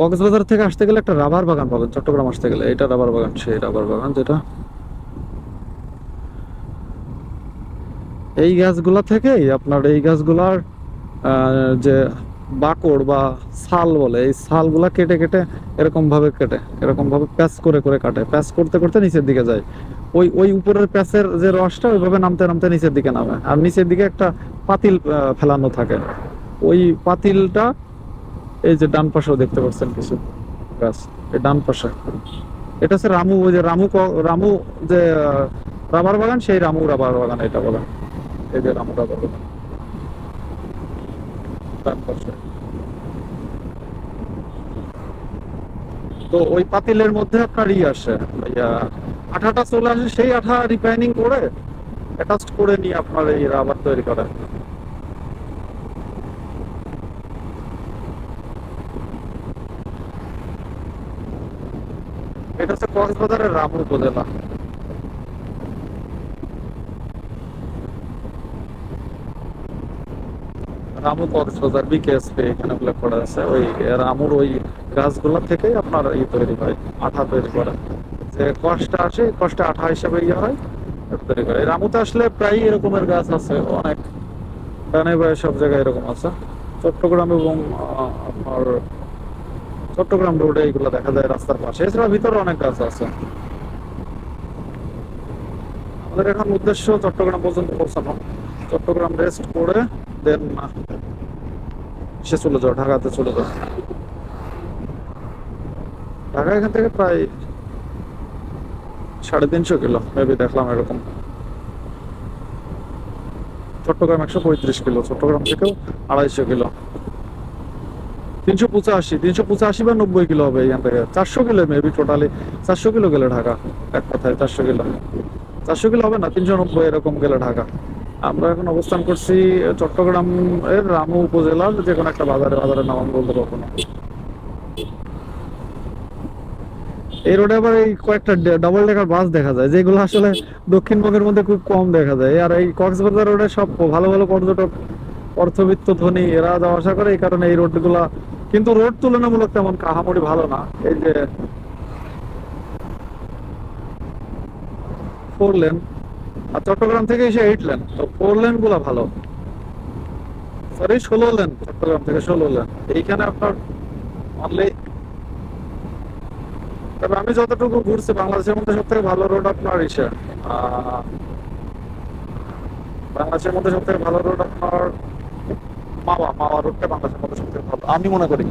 কক্সবাজার থেকে আসতে গেলে একটা রাবার বাগান পাবেন, চট্টগ্রাম আসতে গেলে। এটা রাবার বাগান, সেই রাবার বাগান যেটা। এই গাছগুলা থেকেই আপনার এই গাছগুলার যে বাকড় বা ছাল বলে, এই ছালগুলা কেটে কেটে এরকম ভাবে কেটে এরকম ভাবে প্যাচ করে করে কাটে। প্যাচ করতে করতে নিচের দিকে যায়। ওই ওই উপরের প্যাচের যে রসটা, ওইভাবে নামতে নামতে নিচের দিকে নামে। আর নিচের দিকে একটা পাতিল ফেলানো থাকে। ওই পাতিলটা এই যে ডান পাশেও দেখতে পাচ্ছেন কিছু গাছ, এই ডান পাশে। এটা হচ্ছে রামু, ওই যে রামু রামু যে রাবার বাগান, সেই রামু রাবার বাগান এটা বলে। এই যে রামু রাবার বাগান। তো ওই পাতিলের মধ্যে আপনার ই আসে আঠাটা চলে আসে, সেই আঠা রিফাইনিং করে অ্যাটাচ করে নিয়ে আপনার এই রাবার তৈরি করে এটা হচ্ছে কক্সবাজারের রামু উপজেলা। রামু কক্সবাজার বিকেএসপি এখানে উল্লেখ করা আছে। ওই রামুর ওই থেকেই আপনার ই তৈরি হয়, আঠা তৈরি করে। যে কষ্ট আসে, কষ্টে আঠা হিসাবে ইয়ে হয় তৈরি করে। রামুতে আসলে প্রায় এরকমের গাছ আছে, অনেক ডানে সব জায়গায় এরকম আছে। চট্টগ্রাম এবং আপনার চট্টগ্রাম রোডে এইগুলো দেখা যায় রাস্তার পাশে। এছাড়া ভিতরে অনেক গাছ আছে। আমাদের এখন উদ্দেশ্য চট্টগ্রাম পর্যন্ত পৌঁছানো। চট্টগ্রাম রেস্ট করে দেন সে চলে যাও ঢাকাতে চলে যাও ঢাকা এখান থেকে প্রায় সাড়ে তিনশো কিলো মেবি দেখলাম এরকম। চট্টগ্রাম একশো পঁয়ত্রিশ কিলো, চট্টগ্রাম থেকেও আড়াইশো কিলো। তিনশো পঁচাশি তিনশো পঁচাশি বা নব্বই কিলো হবে এখান থেকে। চারশো কিলো মেবি টোটালি চারশো কিলো গেলে ঢাকা, এক কথায় চারশো কিলো। চারশো কিলো হবে না, তিনশো নব্বই এরকম গেলে ঢাকা। আমরা এখন অবস্থান করছি চট্টগ্রাম এর রামু উপজেলার যে কোনো একটা বাজারে, বাজারের নাম আমি বলতে পারব না। এই রোডে আবার এই কয়েকটা ডাবল ডেকার বাস দেখা যায়, যেগুলো আসলে দক্ষিণবঙ্গের মধ্যে খুব কম দেখা যায়। আর এই কক্সবাজার রোডে সব ভালো ভালো পর্যটক, অর্থবিত্ত ধনী, এরা যাওয়া আসা করে। এই কারণে এই রোডগুলা কিন্তু রোড তুলনামূলক তেমন কাহামরি ভালো না। এই যে ফোর লেন আর চট্টগ্রাম থেকে এসে এইট লেন তো ফোর লেনগুলা ভালো। সরি ষোলো লেন চট্টগ্রাম থেকে ষোলো লেন এইখানে আপনার অনলি তবে আমি যতটুকু ঘুরছি, বাংলাদেশের মধ্যে সব থেকে ভালো রোড আপনার ইসে বাংলাদেশের মধ্যে সব থেকে ভালো রোড আপনার মাওয়া মাওয়া রোডটা বাংলাদেশের মধ্যে সংযুক্ত হবে। আমি মনে করি